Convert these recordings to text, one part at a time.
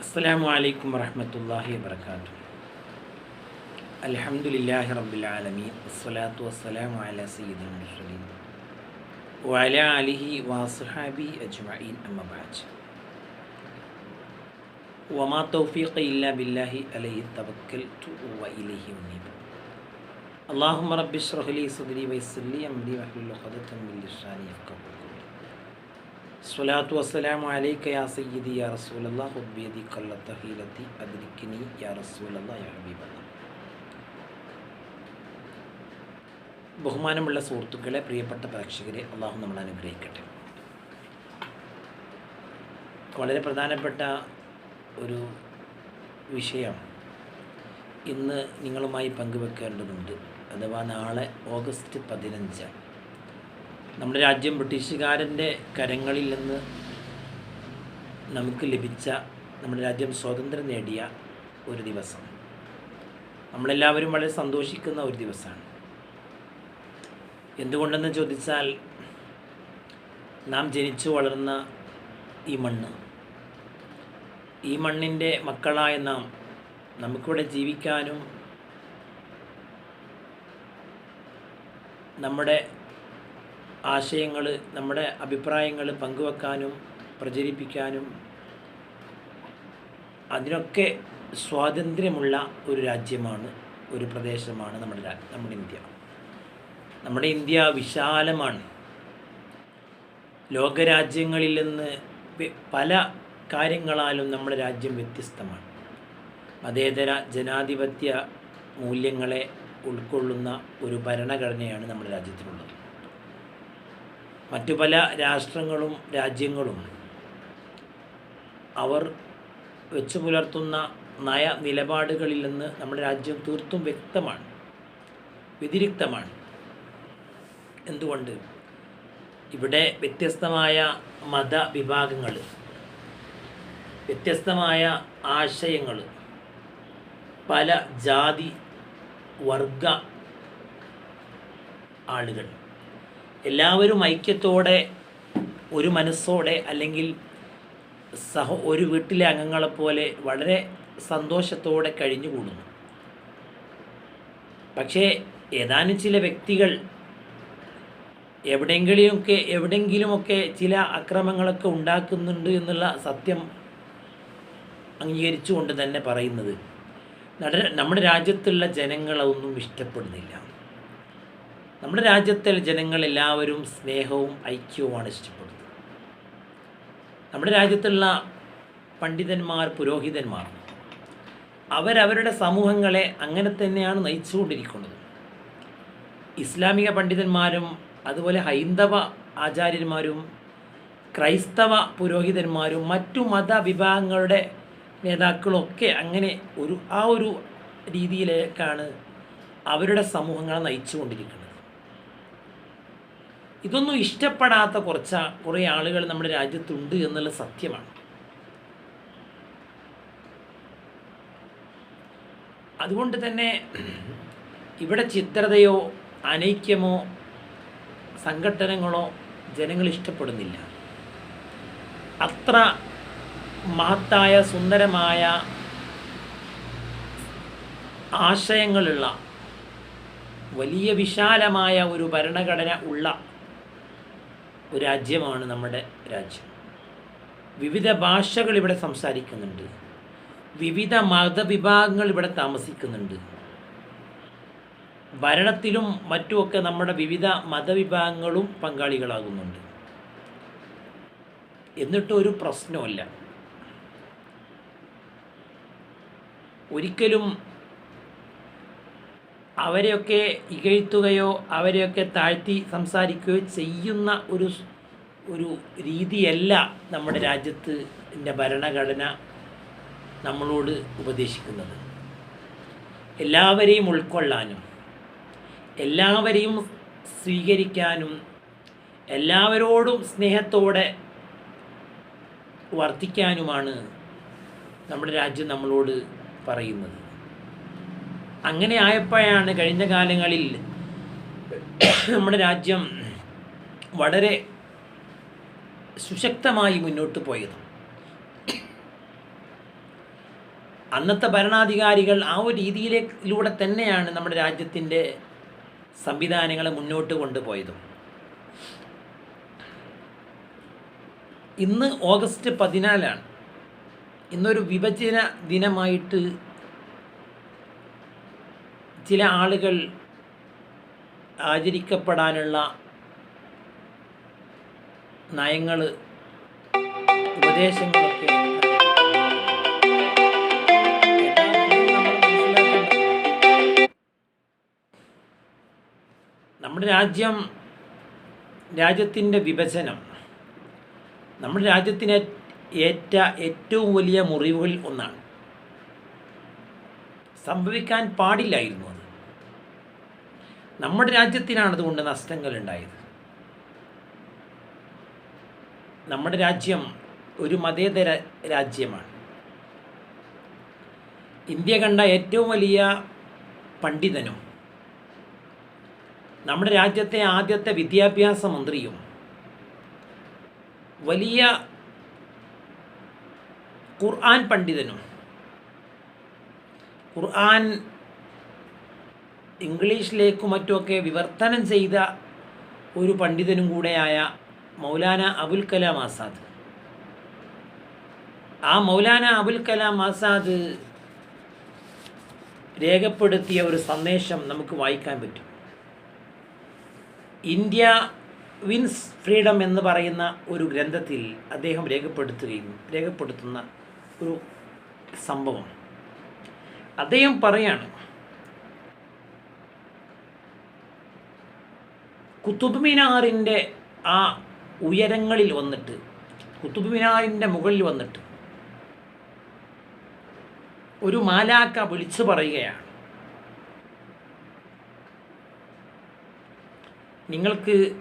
السلام عليكم ورحمة الله وبركاته. الحمد لله رب العالمين والصلاة والسلام على سيد المرسلين وعلى آله وصحابه أجمعين أما بعد. وما توفيق إلا بالله عليه توكلت وإليه أنيب. اللهم رب اشرح لي صدري ويسر لي أمري وحلل عقدة من لساني يفقهوا സ്വലാത്തു വസ്സലാം അലൈക്ക യാ സയ്യിദി യാ റസൂലല്ല ഹുബേദി കല്ലത്തഹീലത്തി അദ്രിക്കിനി യാ റസൂലല്ല യാ ഹബീബല്ല. ബഹുമാനമുള്ള സുഹൃത്തുക്കളെ പ്രിയപ്പെട്ട പ്രേക്ഷകരെ അള്ളാഹു നമ്മൾ അനുഗ്രഹിക്കട്ടെ. വളരെ പ്രധാനപ്പെട്ട ഒരു വിഷയം ഇന്ന് നിങ്ങളുമായി പങ്കുവെക്കേണ്ടതുണ്ട്. അഥവാ നാളെ ഓഗസ്റ്റ് പതിനഞ്ച് നമ്മുടെ രാജ്യം ബ്രിട്ടീഷുകാരന്റെ കരങ്ങളിൽ നിന്ന് നമുക്ക് ലഭിച്ച നമ്മുടെ രാജ്യം സ്വാതന്ത്ര്യം നേടിയ ഒരു ദിവസം. നമ്മളെല്ലാവരും വളരെ സന്തോഷിക്കുന്ന ഒരു ദിവസമാണ്. എന്തുകൊണ്ടെന്ന് ചോദിച്ചാൽ നാം ജനിച്ചു വളർന്ന ഈ മണ്ണ് ഈ മണ്ണിന്റെ മക്കളായ നാം നമുക്കിവിടെ ജീവിക്കാനും നമ്മുടെ ആശയങ്ങൾ നമ്മുടെ അഭിപ്രായങ്ങൾ പങ്കുവെക്കാനും പ്രചരിപ്പിക്കാനും അതിനൊക്കെ സ്വാതന്ത്ര്യമുള്ള ഒരു രാജ്യമാണ് ഒരു പ്രദേശമാണ് നമ്മുടെ നമ്മുടെ ഇന്ത്യ. നമ്മുടെ ഇന്ത്യ വിശാലമാണ്. ലോകരാജ്യങ്ങളിൽ നിന്ന് പല കാര്യങ്ങളാലും നമ്മുടെ രാജ്യം വ്യത്യസ്തമാണ്. മതേതര ജനാധിപത്യ മൂല്യങ്ങളെ ഉൾക്കൊള്ളുന്ന ഒരു ഭരണഘടനയാണ് നമ്മുടെ രാജ്യത്തിനുള്ളത്. മറ്റു പല രാഷ്ട്രങ്ങളും രാജ്യങ്ങളും അവർ വെച്ചു പുലർത്തുന്ന നയ നിലപാടുകളിൽ നിന്ന് നമ്മുടെ രാജ്യം തീർത്തും വ്യക്തമാണ് വ്യതിരിക്തമാണ്. എന്തുകൊണ്ട്? ഇവിടെ വ്യത്യസ്തമായ മതവിഭാഗങ്ങൾ വ്യത്യസ്തമായ ആശയങ്ങൾ പല ജാതി വർഗ ആളുകൾ. എല്ലാവരും ഐക്യത്തോടെ ഒരു മനസ്സോടെ അല്ലെങ്കിൽ സഹ ഒരു വീട്ടിലെ അംഗങ്ങളെപ്പോലെ വളരെ സന്തോഷത്തോടെ കഴിഞ്ഞുകൂടുന്നു. പക്ഷേ ഏതാനും ചില വ്യക്തികൾ എവിടെയെങ്കിലുമൊക്കെ എവിടെയെങ്കിലുമൊക്കെ ചില അക്രമങ്ങളൊക്കെ ഉണ്ടാക്കുന്നുണ്ട് എന്നുള്ള സത്യം അംഗീകരിച്ചുകൊണ്ട് തന്നെ പറയുന്നത്. നമ്മുടെ രാജ്യത്തുള്ള ജനങ്ങളൊന്നും ഇഷ്ടപ്പെടുന്നില്ല. നമ്മുടെ രാജ്യത്തെ ജനങ്ങൾ എല്ലാവരും സ്നേഹവും ഐക്യവുമാണ് ഇഷ്ടപ്പെടുന്നത്. നമ്മുടെ രാജ്യത്തുള്ള പണ്ഡിതന്മാർ പുരോഹിതന്മാർ അവരവരുടെ സമൂഹങ്ങളെ അങ്ങനെ തന്നെയാണ് നയിച്ചുകൊണ്ടിരിക്കുന്നത്. ഇസ്ലാമിക പണ്ഡിതന്മാരും അതുപോലെ ഹൈന്ദവ ആചാര്യന്മാരും ക്രൈസ്തവ പുരോഹിതന്മാരും മറ്റു മതവിഭാഗങ്ങളുടെ നേതാക്കളൊക്കെ അങ്ങനെ ഒരു ആ ഒരു രീതിയിലേക്കാണ് അവരുടെ സമൂഹങ്ങളെ നയിച്ചുകൊണ്ടിരിക്കുന്നത്. ഇതൊന്നും ഇഷ്ടപ്പെടാത്ത കുറച്ച് കുറേ ആളുകൾ നമ്മുടെ രാജ്യത്തുണ്ട് എന്നുള്ള സത്യമാണ്. അതുകൊണ്ട് തന്നെ ഇവിടെ ചിത്രതയോ അനൈക്യമോ സംഘടനകളോ ജനങ്ങൾ ഇഷ്ടപ്പെടുന്നില്ല. അത്ര മഹത്തായ സുന്ദരമായ ആശയങ്ങളുള്ള വലിയ വിശാലമായ ഒരു ഭരണഘടന ഉള്ള ഒരു രാജ്യമാണ് നമ്മുടെ രാജ്യം. വിവിധ ഭാഷകൾ ഇവിടെ സംസാരിക്കുന്നുണ്ട്. വിവിധ മതവിഭാഗങ്ങൾ ഇവിടെ താമസിക്കുന്നുണ്ട്. ഭരണത്തിലും മറ്റുമൊക്കെ നമ്മുടെ വിവിധ മതവിഭാഗങ്ങളും പങ്കാളികളാകുന്നുണ്ട്. എന്നിട്ട് ഒരു പ്രശ്നമല്ല ഒരിക്കലും അവരെയൊക്കെ ഇകഴ്ത്തുകയോ അവരെയൊക്കെ താഴ്ത്തി സംസാരിക്കുകയോ ചെയ്യുന്ന ഒരു ഒരു രീതിയല്ല നമ്മുടെ രാജ്യത്ത് ഭരണഘടന നമ്മളോട് ഉപദേശിക്കുന്നത്. എല്ലാവരെയും ഉൾക്കൊള്ളാനും എല്ലാവരെയും സ്വീകരിക്കാനും എല്ലാവരോടും സ്നേഹത്തോടെ വർത്തിക്കാനുമാണ് നമ്മുടെ രാജ്യം നമ്മളോട് പറയുന്നത്. അങ്ങനെ ആയപ്പോഴാണ് കഴിഞ്ഞ കാലങ്ങളിൽ നമ്മുടെ രാജ്യം വളരെ സുശക്തമായി മുന്നോട്ട് പോയത്. അന്നത്തെ ഭരണാധികാരികൾ ആ ഒരു രീതിയിലൂടെ തന്നെയാണ് നമ്മുടെ രാജ്യത്തിന്റെ സംവിധാനങ്ങളെ മുന്നോട്ട് കൊണ്ടുപോയതും. ഇന്ന് ഓഗസ്റ്റ് പതിനാലാണ്. ഇന്നൊരു വിഭജന ദിനമായിട്ട് ചില ആളുകൾ ആചരിക്കപ്പെടാനുള്ള നയങ്ങൾ ഉപദേശങ്ങളൊക്കെ നമ്മുടെ രാജ്യം രാജ്യത്തിന്റെ വിഭജനം. നമ്മുടെ രാജ്യത്തിന് ഏറ്റ ഏറ്റവും വലിയ മുറിവുകളിൽ ഒന്നാണ്. സംഭവിക്കാൻ പാടില്ലായിരുന്നു. നമ്മുടെ രാജ്യത്തിനാണ് അതുകൊണ്ട് നഷ്ടങ്ങൾ ഉണ്ടായത്. നമ്മുടെ രാജ്യം ഒരു മതേതര രാജ്യമാണ്. ഇന്ത്യ കണ്ട ഏറ്റവും വലിയ പണ്ഡിതനും നമ്മുടെ രാജ്യത്തെ ആദ്യത്തെ വിദ്യാഭ്യാസ മന്ത്രിയും വലിയ ഖുർആൻ പണ്ഡിതനും ഖുർആൻ ഇംഗ്ലീഷിലേക്കും മറ്റുമൊക്കെ വിവർത്തനം ചെയ്ത ഒരു പണ്ഡിതനും കൂടെയായ മൗലാന അബുൽ കലാം ആസാദ്. ആ മൗലാന അബുൽ കലാം ആസാദ് രേഖപ്പെടുത്തിയ ഒരു സന്ദേശം നമുക്ക് വായിക്കാൻ പറ്റും. ഇന്ത്യ വിൻസ് ഫ്രീഡം എന്ന് പറയുന്ന ഒരു ഗ്രന്ഥത്തിൽ അദ്ദേഹം രേഖപ്പെടുത്തുകയും രേഖപ്പെടുത്തുന്ന ഒരു സംഭവം. അദ്ദേഹം പറയാണ് കുത്തുബ് മിനാറിന്റെ ആ ഉയരങ്ങളിൽ വന്നിട്ട് കുത്തുബ് മിനാറിന്റെ മുകളിൽ വന്നിട്ട് ഒരു മാലാക്ക വിളിച്ചു പറയുകയാണ്. നിങ്ങൾക്ക്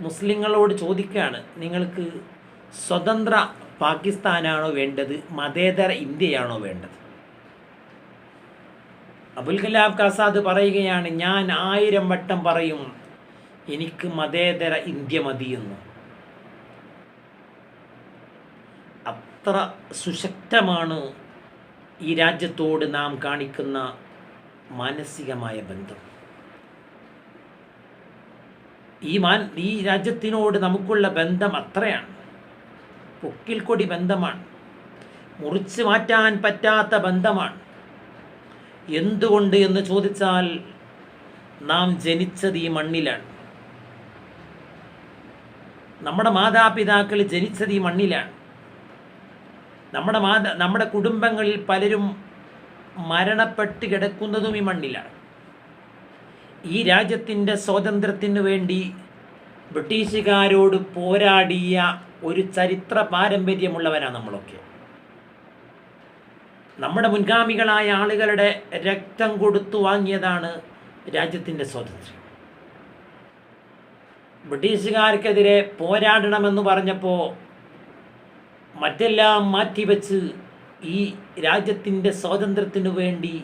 മുസ്ലിങ്ങളോട് ചോദിക്കുകയാണ് നിങ്ങൾക്ക് സ്വതന്ത്ര പാകിസ്ഥാനാണോ വേണ്ടത് മതേതര ഇന്ത്യയാണോ വേണ്ടത്? അബുൽ കലാം ആസാദ് പറയുകയാണ് ഞാൻ ആയിരം വട്ടം പറയും എനിക്ക് മതേതര ഇന്ത്യ മതിയെന്ന് അത്ര സുശക്തമാണ് ഈ രാജ്യത്തോട് നാം കാണിക്കുന്ന മാനസികമായ ബന്ധം. ഈ മാൻ ഈ രാജ്യത്തിനോട് നമുക്കുള്ള ബന്ധം അത്രയാണ്. പൊക്കിൽ കൊടി ബന്ധമാണ്. മുറിച്ച് മാറ്റാൻ പറ്റാത്ത ബന്ധമാണ്. എന്തുകൊണ്ട് എന്ന് ചോദിച്ചാൽ നാം ജനിച്ചത് ഈ മണ്ണിലാണ്. നമ്മുടെ മാതാപിതാക്കൾ ജനിച്ചത് ഈ മണ്ണിലാണ്. നമ്മുടെ മാതാ നമ്മുടെ കുടുംബങ്ങളിൽ പലരും മരണപ്പെട്ട് കിടക്കുന്നതും ഈ മണ്ണിലാണ്. ഈ രാജ്യത്തിന്റെ സ്വാതന്ത്ര്യത്തിന് വേണ്ടി ബ്രിട്ടീഷുകാരോട് പോരാടിയ ഒരു ചരിത്ര പാരമ്പര്യമുള്ളവരാണ് നമ്മളൊക്കെ. നമ്മുടെ മുൻഗാമികളായ ആളുകളുടെ രക്തം കൊടുത്തു വാങ്ങിയതാണ് രാജ്യത്തിന്റെ സ്വാതന്ത്ര്യം. ബ്രിട്ടീഷുകാർക്കെതിരെ പോരാടണമെന്ന് പറഞ്ഞപ്പോൾ മറ്റെല്ലാം മാറ്റിവെച്ച് ഈ രാജ്യത്തിന്റെ സ്വാതന്ത്ര്യത്തിനു വേണ്ടി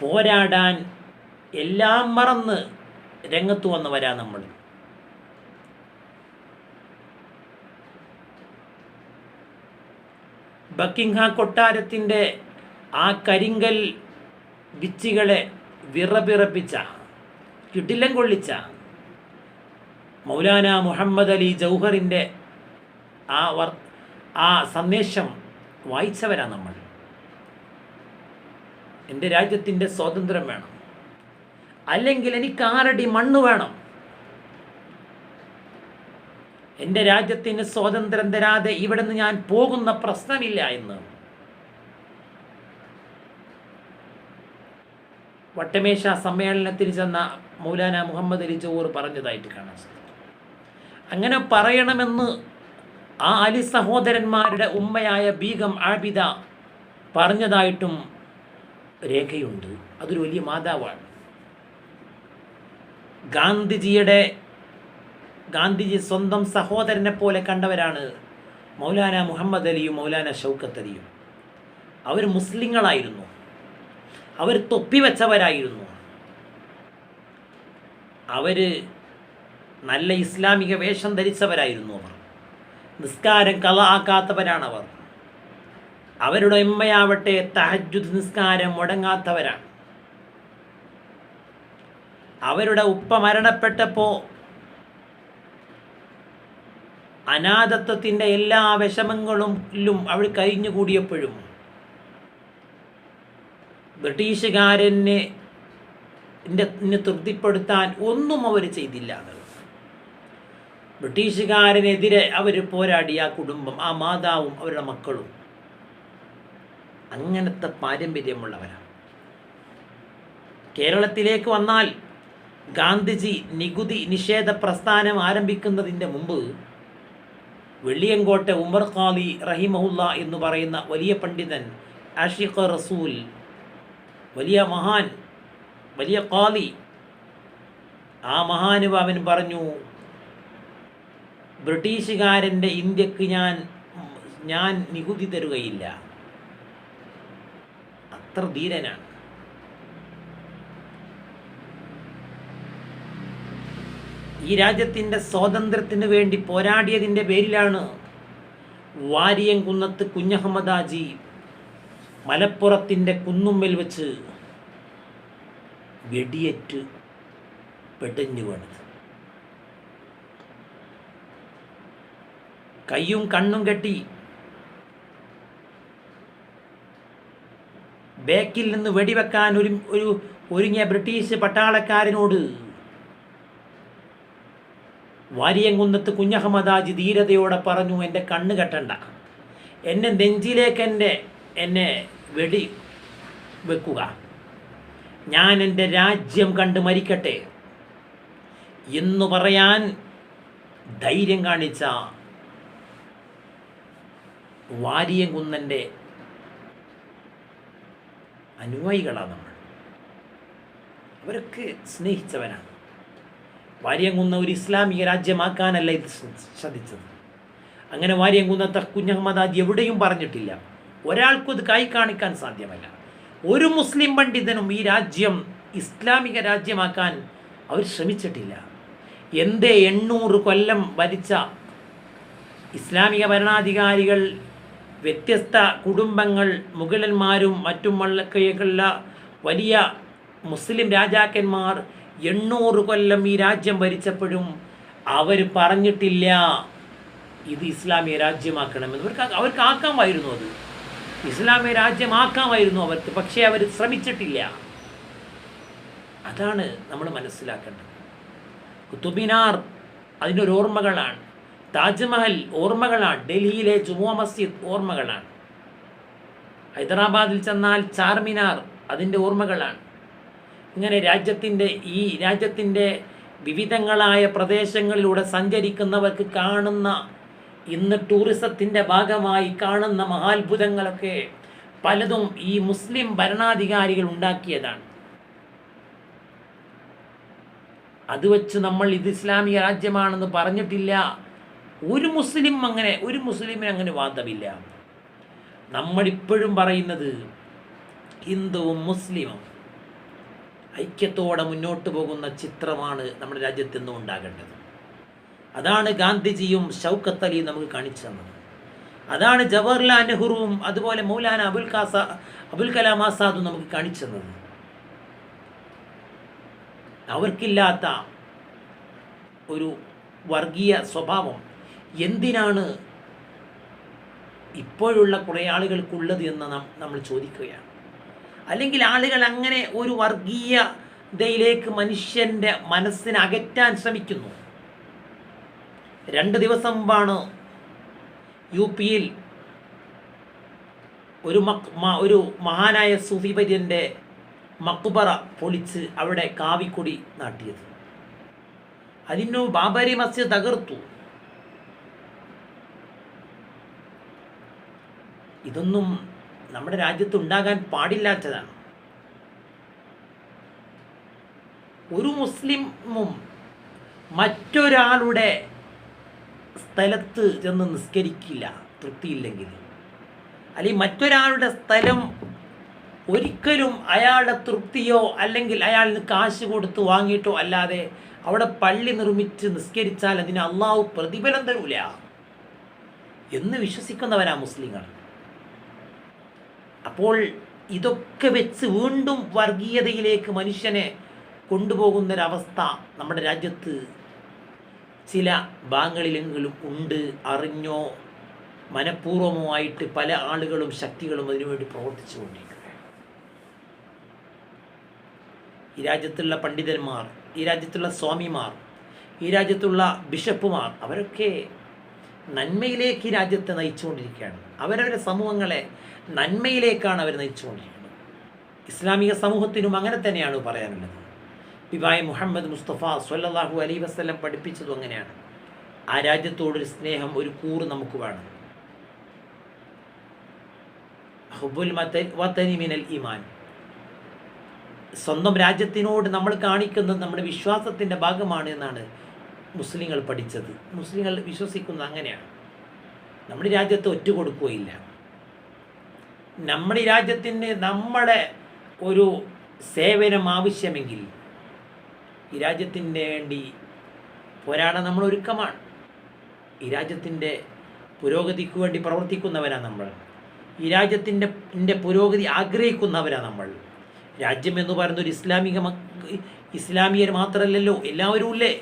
പോരാടാൻ എല്ലാം മറന്ന് രംഗത്ത് വന്നവരാ നമ്മൾ. ബക്കിംഗ്ഹാം കൊട്ടാരത്തിന്റെ ആ കരിങ്കൽ വിച്ചികളെ വിറപിറപ്പിച്ച കിടിലം കൊള്ളിച്ച മൗലാന മുഹമ്മദ് അലി ജൗഹറിന്റെ ആ വർ ആ സന്ദേശം വായിച്ചവരാ നമ്മൾ. എന്റെ രാജ്യത്തിന്റെ സ്വാതന്ത്ര്യം വേണം. അല്ലെങ്കിൽ എനിക്ക് ആരടി മണ്ണ് വേണം. എന്റെ രാജ്യത്തിന് സ്വാതന്ത്ര്യം തരാതെ ഇവിടെ നിന്ന് ഞാൻ പോകുന്ന പ്രശ്നമില്ല എന്ന്. വട്ടമേശ സമ്മേളനത്തിൽ ചെന്ന മൗലാന മുഹമ്മദ് അലി ജോർ പറഞ്ഞതായിട്ട് കാണാൻ സാധിക്കും. അങ്ങനെ പറയണമെന്ന് ആ അലി സഹോദരന്മാരുടെ ഉമ്മയായ ബീഗം ആബിദ പറഞ്ഞതായിട്ടും രേഖയുണ്ട്. അതൊരു വലിയ മാതാവാണ്. ഗാന്ധിജിയുടെ ഗാന്ധിജി സ്വന്തം സഹോദരനെ പോലെ കണ്ടവരാണ് മൗലാന മുഹമ്മദ് അലിയും മൗലാന ഷൗക്കത്ത് അലിയും. അവർ മുസ്ലിങ്ങളായിരുന്നു. അവർ തൊപ്പി വെച്ചവരായിരുന്നു. അവർ നല്ല ഇസ്ലാമിക വേഷം ധരിച്ചവരായിരുന്നു അവർ. നിസ്കാരം കള ആക്കാത്തവരാണ് അവർ അവരുടെ ഉമ്മയാവട്ടെ തഹജുദ് നിസ്കാരം മുടങ്ങാത്തവരാണ്. അവരുടെ ഉപ്പ മരണപ്പെട്ടപ്പോൾ അനാഥത്വത്തിന്റെ എല്ലാ വിഷമങ്ങളിലും അവൾ കഴിഞ്ഞുകൂടിയപ്പോഴും ബ്രിട്ടീഷുകാരനെ തൃപ്തിപ്പെടുത്താൻ ഒന്നും അവർ ചെയ്തില്ല എന്നുള്ളത്. ബ്രിട്ടീഷുകാരനെതിരെ അവർ പോരാടിയ ആ കുടുംബം ആ മാതാവും അവരുടെ മക്കളും അങ്ങനത്തെ പാരമ്പര്യമുള്ളവരാണ്. കേരളത്തിലേക്ക് വന്നാൽ ഗാന്ധിജി നികുതി നിഷേധ പ്രസ്ഥാനം ആരംഭിക്കുന്നതിന്റെ മുമ്പ് വെള്ളിയങ്കോട്ടെ ഉമർ ഖാലി റഹിമഹുല്ല എന്ന് പറയുന്ന വലിയ പണ്ഡിതൻ ആഷിഖ് റസൂൽ വലിയ മഹാൻ വലിയ ഖാലി ആ മഹാനുഭാവൻ പറഞ്ഞു ബ്രിട്ടീഷുകാരന്റെ ഇന്ത്യയ്ക്ക് ഞാൻ ഞാൻ നികുതി തരുകയില്ല. അത്ര ധീരനാണ്. ഈ രാജ്യത്തിന്റെ സ്വാതന്ത്ര്യത്തിന് വേണ്ടി പോരാടിയതിന്റെ പേരിലാണ് വാരിയംകുന്നത്ത് കുഞ്ഞഹമ്മദാജി മലപ്പുറത്തിന്റെ കുന്നുമ്മൽ വെച്ച് വെടിയേറ്റ് പെടഞ്ഞു വീണത്. കയ്യും കണ്ണും കെട്ടി. ബേക്കിൽ നിന്ന് വെടിവെക്കാൻ ഒരു ഒരു ഒരുങ്ങിയ ബ്രിട്ടീഷ് പട്ടാളക്കാരനോട് വാരിയംകുന്നത്ത് കുഞ്ഞഹമ്മദാജി ധീരതയോടെ പറഞ്ഞു എന്റെ കണ്ണ് കെട്ടണ്ട. എന്നെ നെഞ്ചിലേക്ക് എന്റെ എന്നെ വെടി വെക്കുക. ഞാൻ എന്റെ രാജ്യം കണ്ട് മരിക്കട്ടെ. എന്ന് പറയാൻ ധൈര്യം കാണിച്ച വാരിയംകുന്നന്റെ അനുയായികളാണ് നമ്മൾ. അവരൊക്കെ സ്നേഹിച്ചവനാണ് വാര്യംകുന്ന ഒരു ഇസ്ലാമിക രാജ്യമാക്കാനല്ല ഇത് ശ്രദ്ധിച്ചത് അങ്ങനെ വാര്യംകുന്നത്തെ ആദ്യം എവിടെയും പറഞ്ഞിട്ടില്ല. ഒരാൾക്കും ഇത് കൈ കാണിക്കാൻ സാധ്യമല്ല. ഒരു മുസ്ലിം പണ്ഡിതനും ഈ രാജ്യം ഇസ്ലാമിക രാജ്യമാക്കാൻ അവർ ശ്രമിച്ചിട്ടില്ല. എന്തേ എണ്ണൂറ് കൊല്ലം ഭരിച്ച ഇസ്ലാമിക ഭരണാധികാരികൾ വ്യത്യസ്ത കുടുംബങ്ങൾ മുഗളന്മാരും മറ്റും ഉള്ള വലിയ മുസ്ലിം രാജാക്കന്മാർ എണ്ണൂറ് കൊല്ലം ഈ രാജ്യം ഭരിച്ചപ്പോഴും അവർ പറഞ്ഞിട്ടില്ല ഇത് ഇസ്ലാമിക രാജ്യമാക്കണമെന്ന്. അവർക്ക് അവർക്ക് ആക്കാമായിരുന്നു അത്. ഇസ്ലാമിക രാജ്യമാക്കാമായിരുന്നു അവർക്ക് പക്ഷേ അവർ ശ്രമിച്ചിട്ടില്ല. അതാണ് നമ്മൾ മനസ്സിലാക്കേണ്ടത്. കുത്തുബിനാർ അതിനൊരു ഓർമ്മകളാണ് താജ്മഹൽ ഓർമ്മകളാണ്. ഡൽഹിയിലെ ജുമുഅ മസ്ജിദ് ഓർമ്മകളാണ്. ഹൈദരാബാദിൽ ചെന്നാൽ ചാർമിനാർ അതിന്റെ ഓർമ്മകളാണ്. ഇങ്ങനെ രാജ്യത്തിന്റെ ഈ രാജ്യത്തിന്റെ വിവിധങ്ങളായ പ്രദേശങ്ങളിലൂടെ സഞ്ചരിക്കുന്നവർക്ക് കാണുന്ന ഇന്ന് ടൂറിസത്തിന്റെ ഭാഗമായി കാണുന്ന മഹാത്ഭുതങ്ങളൊക്കെ പലതും ഈ മുസ്ലിം ഭരണാധികാരികൾ ഉണ്ടാക്കിയതാണ്. അത് വെച്ച് നമ്മൾ ഇത് ഇസ്ലാമിക രാജ്യമാണെന്ന് പറഞ്ഞിട്ടില്ല. ഒരു മുസ്ലിം അങ്ങനെ ഒരു മുസ്ലിമിന് അങ്ങനെ വാദമില്ല. നമ്മളിപ്പോഴും പറയുന്നത് ഹിന്ദുവും മുസ്ലിമും ഐക്യത്തോടെ മുന്നോട്ട് പോകുന്ന ചിത്രമാണ് നമ്മുടെ രാജ്യത്ത് നിന്നും ഉണ്ടാകേണ്ടത്. അതാണ് ഗാന്ധിജിയും ഷൗക്കത്ത് അലിയും നമുക്ക് കാണിച്ചു തന്നത്. അതാണ് ജവഹർലാൽ നെഹ്റുവും അതുപോലെ മൗലാന അബുൽ കാസ അബുൽ കലാം ആസാദും നമുക്ക് കാണിച്ചു തന്നത്. അവർക്കില്ലാത്ത ഒരു വർഗീയ സ്വഭാവം എന്തിനാണ് ഇപ്പോഴുള്ള കുറേ ആളുകൾക്കുള്ളത് എന്ന് നാം നമ്മൾ ചോദിക്കുകയാണ്. അല്ലെങ്കിൽ ആളുകൾ അങ്ങനെ ഒരു വർഗീയതയിലേക്ക് മനുഷ്യന്റെ മനസ്സിനെ അകറ്റാൻ ശ്രമിക്കുന്നു. രണ്ട് ദിവസം മുമ്പാണ് യു പിയിൽ ഒരു ഒരു മഹാനായ സുഫിപര്യന്റെ മക്കുബറ പൊളിച്ച് അവിടെ കാവിക്കൊടി നാട്ടിയത്. അതിനു ബാബരി മസ്ജിദ് തകർത്തു. ഇതൊന്നും നമ്മുടെ രാജ്യത്ത് ഉണ്ടാകാൻ പാടില്ലാത്തതാണ്. ഒരു മുസ്ലിമും മറ്റൊരാളുടെ സ്ഥലത്ത് ചെന്ന് നിസ്കരിക്കില്ല തൃപ്തിയില്ലെങ്കിൽ. അല്ലെങ്കിൽ മറ്റൊരാളുടെ സ്ഥലം ഒരിക്കലും അയാളുടെ തൃപ്തിയോ അല്ലെങ്കിൽ അയാളിന് കാശ് കൊടുത്ത് വാങ്ങിയിട്ടോ അല്ലാതെ അവിടെ പള്ളി നിർമ്മിച്ച് നിസ്കരിച്ചാൽ അതിന് അള്ളാഹു പ്രതിഫലം തരൂല. എന്ന് വിശ്വസിക്കുന്നവരാ മുസ്ലിങ്ങൾ. അപ്പോൾ ഇതൊക്കെ വെച്ച് വീണ്ടും വർഗീയതയിലേക്ക് മനുഷ്യനെ കൊണ്ടുപോകുന്നൊരവസ്ഥ നമ്മുടെ രാജ്യത്ത് ചില ഭാഗങ്ങളിലെങ്കിലും ഉണ്ട്. അറിഞ്ഞോ മനഃപൂർവമോ ആയിട്ട് പല ആളുകളും ശക്തികളും അതിനുവേണ്ടി പ്രവർത്തിച്ചു കൊണ്ടിരിക്കുകയാണ്. ഈ രാജ്യത്തുള്ള പണ്ഡിതന്മാർ ഈ രാജ്യത്തുള്ള സ്വാമിമാർ ഈ രാജ്യത്തുള്ള ബിഷപ്പുമാർ അവരൊക്കെ നന്മയിലേക്ക് രാജ്യത്തെ നയിച്ചുകൊണ്ടിരിക്കുകയാണ്. അവരവരുടെ സമൂഹങ്ങളെ നന്മയിലേക്കാണ് അവർ നയിച്ചുകൊണ്ടിരിക്കുന്നത്. ഇസ്ലാമിക സമൂഹത്തിനും അങ്ങനെ തന്നെയാണ് പറയാനുള്ളത്. പിബായ് മുഹമ്മദ് മുസ്തഫ സ്വല്ലല്ലാഹു അലൈ വസ്ലം പഠിപ്പിച്ചതും അങ്ങനെയാണ്. ആ രാജ്യത്തോടൊരു സ്നേഹം ഒരു കൂറ് നമുക്ക് വേണം. ഹുബുൽ വത്തനി മിനൽ ഈമാൻ. സ്വന്തം രാജ്യത്തിനോട് നമ്മൾ കാണിക്കുന്നത് നമ്മുടെ വിശ്വാസത്തിന്റെ ഭാഗമാണ് എന്നാണ് മുസ്ലിങ്ങൾ പഠിച്ചത്. മുസ്ലിങ്ങൾ വിശ്വസിക്കുന്നത് അങ്ങനെയാണ്. നമ്മുടെ രാജ്യത്ത് ഒറ്റ കൊടുക്കുകയില്ല നമ്മുടെ രാജ്യത്തിന് നമ്മളെ ഒരു സേവനം ആവശ്യമെങ്കിൽ ഈ രാജ്യത്തിന് വേണ്ടി പോരാടാൻ നമ്മൾ ഒരുക്കമാണ്. ഈ രാജ്യത്തിന്റെ പുരോഗതിക്ക് വേണ്ടി പ്രവർത്തിക്കുന്നവരാണ് നമ്മൾ. ഈ രാജ്യത്തിന്റെ എന്റെ പുരോഗതി ആഗ്രഹിക്കുന്നവരാണ് നമ്മൾ. രാജ്യം എന്ന് പറയുന്ന ഒരു ഇസ്ലാമിക ഇസ്ലാമിയർ മാത്രമല്ലല്ലോ എല്ലാവരും ഇല്ലേ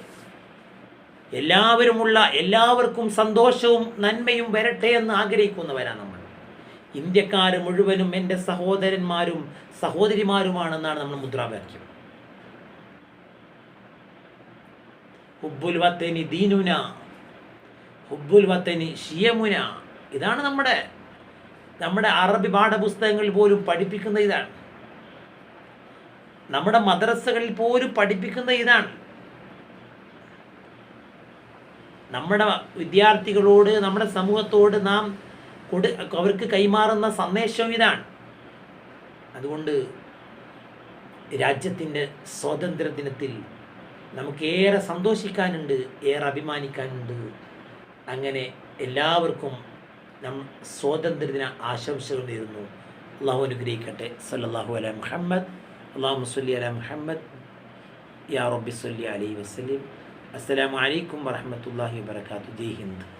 എല്ലാവരുമുള്ള എല്ലാവർക്കും സന്തോഷവും നന്മയും വരട്ടെ എന്ന് ആഗ്രഹിക്കുന്നവരാണ് നമ്മൾ. ഇന്ത്യക്കാർ മുഴുവനും എന്റെ സഹോദരന്മാരും സഹോദരിമാരുമാണെന്നാണ് നമ്മൾ മുദ്രാവാക്യം. ഹുബുൽ വത്തനി ദീനുന ഹുബുൽ വത്തനി ഷിയമുന. ഇതാണ് നമ്മുടെ നമ്മുടെ അറബി പാഠപുസ്തകങ്ങളിൽ പോലും പഠിപ്പിക്കുന്ന ഇതാണ്. നമ്മുടെ മദ്രസകളിൽ പോലും പഠിപ്പിക്കുന്ന ഇതാണ്. നമ്മുടെ വിദ്യാർത്ഥികളോട് നമ്മുടെ സമൂഹത്തോട് നാം കൊടു അവർക്ക് കൈമാറുന്ന സന്ദേശം ഇതാണ്. അതുകൊണ്ട് രാജ്യത്തിന്റെ സ്വാതന്ത്ര്യ ദിനത്തിൽ നമുക്കേറെ സന്തോഷിക്കാനുണ്ട് ഏറെ അഭിമാനിക്കാനുണ്ട്. അങ്ങനെ എല്ലാവർക്കും നം സ്വാതന്ത്ര്യദിന ആശംസകൾ നേരുന്നു. അള്ളാഹു അനുഗ്രഹിക്കട്ടെ. സല്ലാഹു അല മുഹമ്മദ്. അള്ളാഹു മുസ്ലി അല മുഹമ്മദ്. യാ റബ്ബി സല്ലി അലൈഹി السلام عليكم ورحمة الله وبركاته. دي هند.